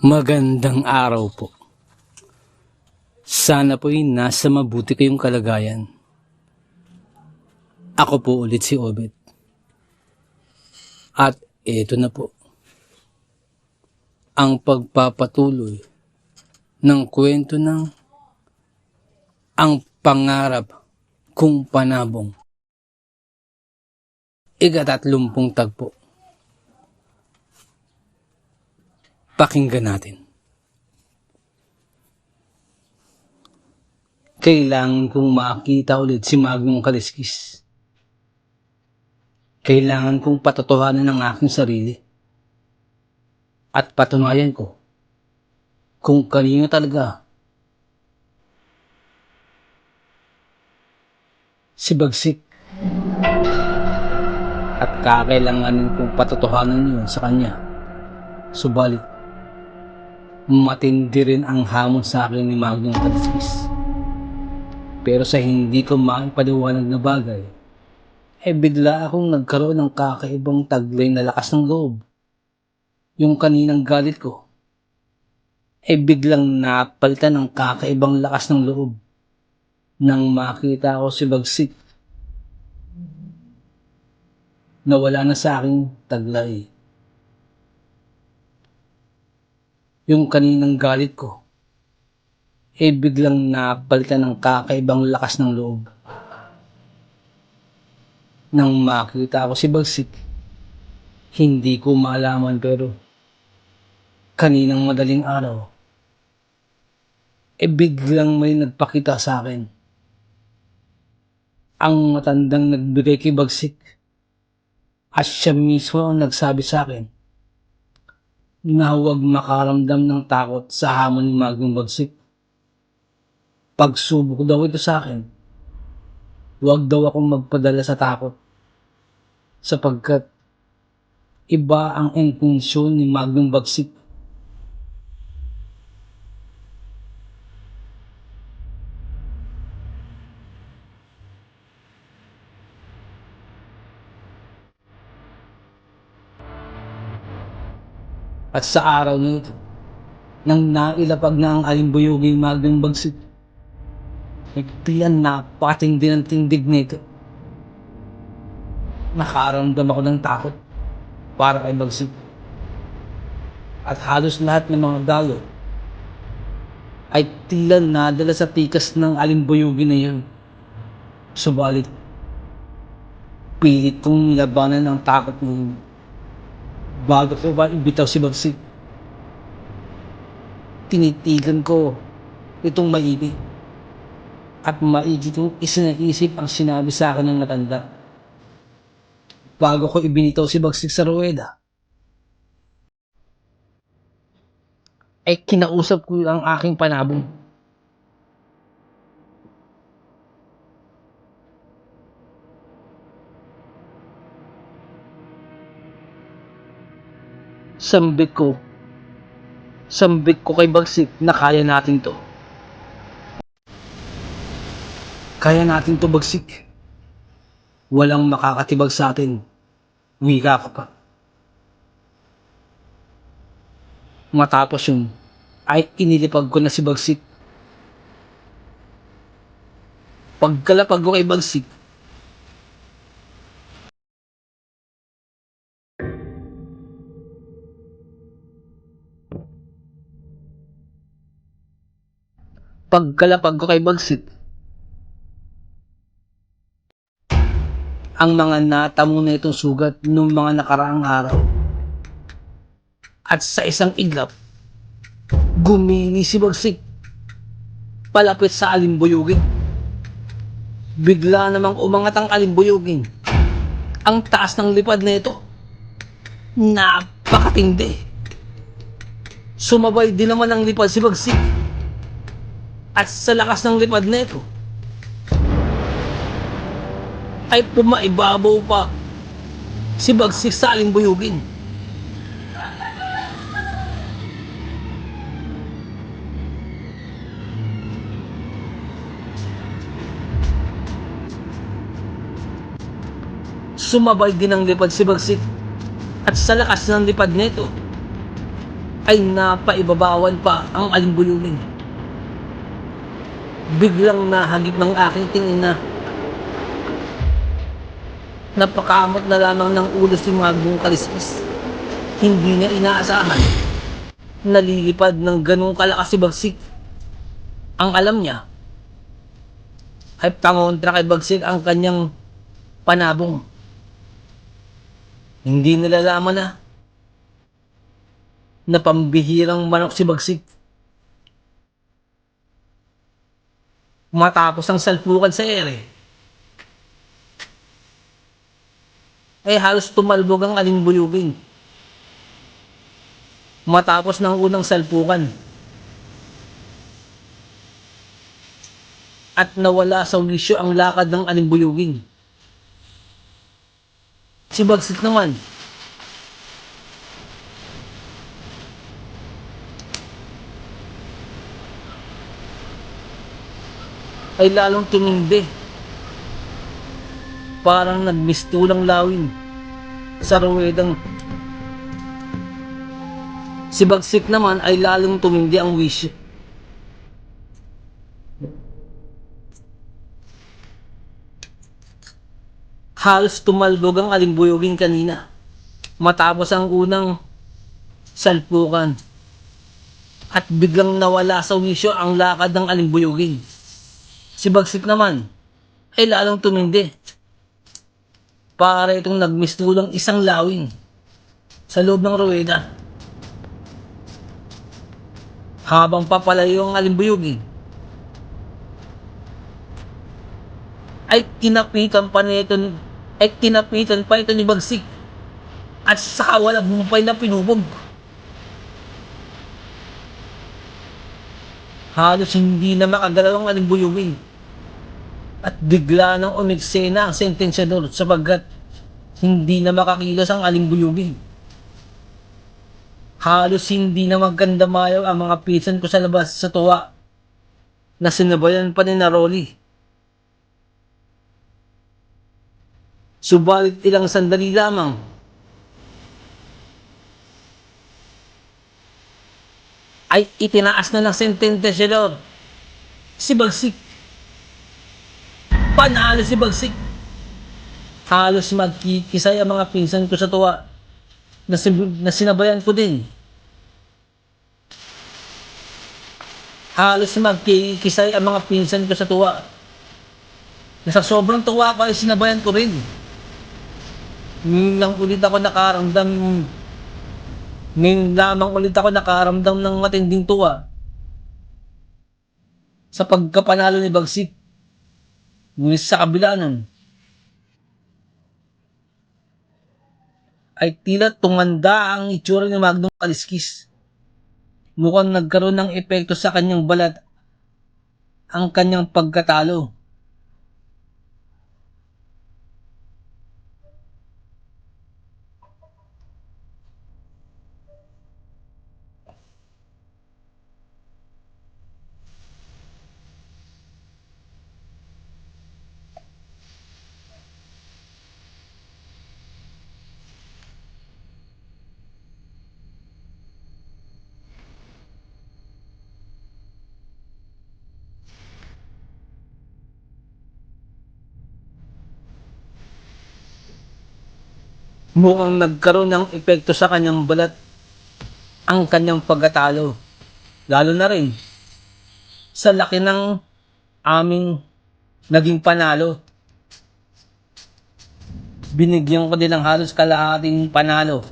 Magandang araw po. Sana po'y nasa mabuti kayong kalagayan. Ako po ulit si Obet. At ito na po. Ang pagpapatuloy ng kwento ng ang pangarap kung panabong. Ikatatlumpung tagpo. Pakinggan natin. Kailangan kong makita ulit si Magnong Kaliskis. Kailangan kong patotohanan ang aking sarili. At patunayan ko kung kanino talaga si Bagsik. At kakailanganin kong patotohanan yun sa kanya. Subalit, matindi rin ang hamon sa akin ni Magnong Kaliskis. Pero sa hindi ko maipaliwanag na bagay, eh bigla akong nagkaroon ng kakaibang taglay na lakas ng loob. Yung kaninang galit ko, eh biglang napalitan ng kakaibang lakas ng loob nang makita ko si Bagsik na wala na sa aking taglay. Yung kaninang galit ko, eh biglang napalitan ng kakaibang lakas ng loob. Nang makita ko si Bagsik, hindi ko malaman pero kaninang madaling araw, eh biglang may nagpakita sa akin. Ang matandang nagbigay kay Bagsik at siya mismo ang nagsabi sa akin na huwag makaramdam ng takot sa hamon ni Magnum Bagsik. Pagsubok daw ito sa akin, huwag daw akong magpadala sa takot sapagkat iba ang intensyon ni Magnum Bagsik. At sa araw na ito, nang nailapag na ang alimbuyuging Magnum Bagsik, nagtiyan napatindi ng tindig nito. Nakaramdam ako ng takot para kay Bagsik. At halos lahat ng mga dalo ay tila nadala sa tikas ng alimbuyugin na yun. Subalit, pilit kong nilabanan ng takot na yun. Bago ko ba ibitaw si Bagsik, tinitigan ko itong maigi. At maigi kong isinaisip ang sinabi sa akin ng matanda. Bago ko ibinitaw si Bagsik sa ruweda, ay kinausap ko ang aking panabong. Sambit ko. Sambit ko kay Bagsik na kaya natin to. Kaya natin to Bagsik. Walang makakatibag sa atin. Wika ka pa. Matapos yun, ay inilipag ko na si Bagsik. Pagkalapag ko kay Bagsik, pagkalapag ko kay Bagsik, ang mga natamo na itong sugat noong mga nakaraang araw. At sa isang iglap, gumini si Bagsik palapit sa alimbuyugin. Bigla namang umangat ang alimbuyugin. Ang taas ng lipad na ito. Napakatindi. Sumabay din naman ang lipad si Bagsik. At sa lakas ng lipad na ito, ay pumaibabaw pa si Bagsik sa alimbuyugin. Sumabay din ang lipad si Bagsik at sa lakas ng lipad nito ay napaibabawan pa ang alimbuyunin. Biglang nahagip ng aking tingin na napakamot na lamang ng ulo si Magnong Kaliskis. Hindi niya inaasahan. Nalilipad ng ganong kalakas si Bagsik. Ang alam niya ay pangontra kay Bagsik ang kanyang panabong. Hindi nalalaman na na pambihirang manok si Bagsik. Matapos ang salpukan sa ere, ay halos tumalbog ang alinbuyugin. Matapos ng unang salpukan. At nawala sa wisyo ang lakad ng alinbuyugin. Si Bagsik naman, ay lalong tumindi. Parang nagmistulang lawin sa ruwedang Si Bagsik naman ay lalong tumindi ang wisyo. Halos tumalbog ang alimbuyogin kanina. Matapos ang unang salpukan. At biglang nawala sa wisyo ang lakad ng alimbuyogin. Si Bagsik naman ay lalong tumindi. Para itong nagmistulang isang lawin sa loob ng ruweda. Habang papalayo ang alimbuyugin, ay tinapitan pa nito ni- ay tinapitan pa ito ni Bagsik at saka walang humpay na pinubog. Halos hindi na makagalaw ang alimbuyugin at bigla nang umiksena ang sentensyador sapagkat hindi na makakilos ang alimbuyugin. Halos hindi na magkandamayaw ang mga pisan ko sa labas sa tuwa na sinabayan pa ni Naroli. Subalit ilang sandali lamang ay itinaas na ng sentensyador si Bagsik Panalo si Bagsik. Halos magkikisay ang mga pinsan ko sa tuwa na, na sinabayan ko din. Halos magkikisay ang mga pinsan ko sa tuwa na sa sobrang tuwa ko ay sinabayan ko rin. Lang ulit ako nakaramdam ngayon lamang ulit ako nakaramdam ng matinding tuwa sa pagkapanalo ni Bagsik. Ngunit sa kabila nun, ay tila tumanda ang itsura ni Magnum Kaliskis. Mukhang nagkaroon ng epekto sa kanyang balat ang kanyang pagkatalo. Mukhang nagkaroon ng epekto sa kanyang balat ang kanyang pagkatalo. Lalo na rin sa laki ng aming naging panalo. Binigyan ko din ng halos kalahating panalo.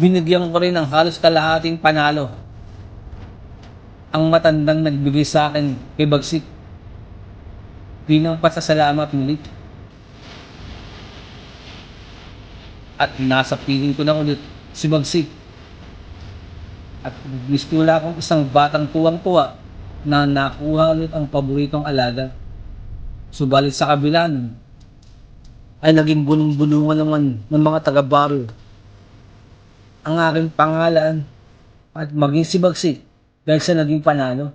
Binigyan ko rin ng halos kalahating panalo. Ang matandang nagbigay sa akin kay Bagsik. Bilang pasasalamat ulit. At nasa piling ko na ulit si Bagsik. At wala akong isang batang tuwang-tuwa na nakuha ulit ang paboritong alaga. Subalit sa kabila nun, ay naging bunong-bunungan naman ng mga taga-baro. Ang aking pangalan at maging si Bagsik dahil sa naging panalo.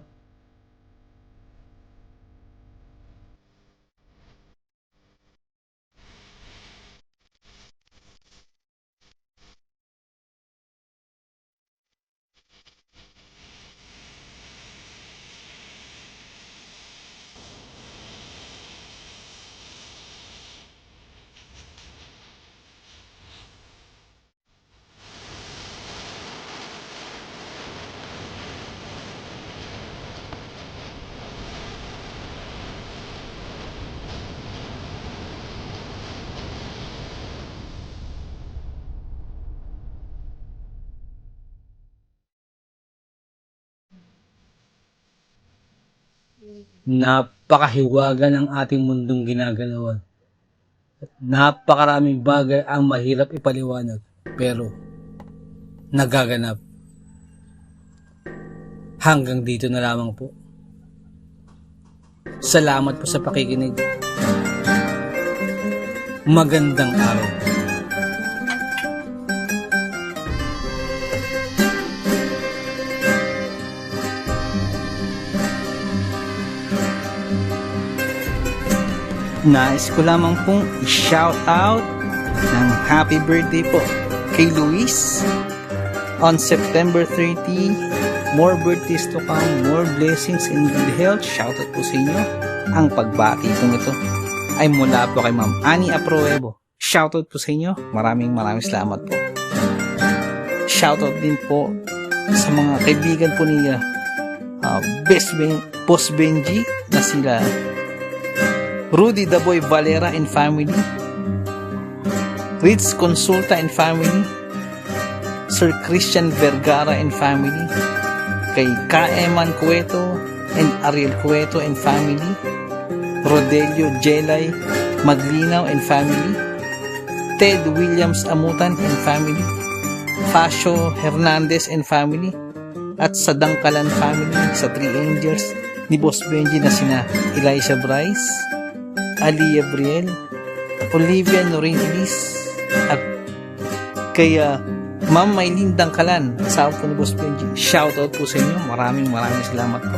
Napakahiwaga ng ating mundong ginagalawan. Napakaraming bagay ang mahirap ipaliwanag, pero nagaganap. Hanggang dito na lamang po. Salamat po sa pakikinig. Magandang araw. Nais ko lamang pong i-shout out ng happy birthday po kay Luis on September 30. More birthdays to come, more blessings and good health. Shout out po sa inyo. Ang pagbati pong ito ay mula po kay Ma'am Ani Aproebo. Shout out po sa inyo. Maraming maraming salamat po. Shout out din po sa mga kaibigan po niya uh, Best ben, Boss Benji na sila Rudy the Valera and family, Ritz Consulta and family, Sir Christian Vergara and family, kay Kaeman Cueto and Ariel Cueto and family, Rodelio Jelay Maglinaw and family, Ted Williams Amutan and family, Fasio Hernandez and family, at sa Dangkalan family sa Three Angels ni Boss Benji na sina Eliza Bryce, Ali Gabriel, Olivia Norin Elise, at kaya Ma'am Maylin Dangkalan, asawa po ni Boss Benji. Shoutout po sa inyo. Maraming maraming salamat po.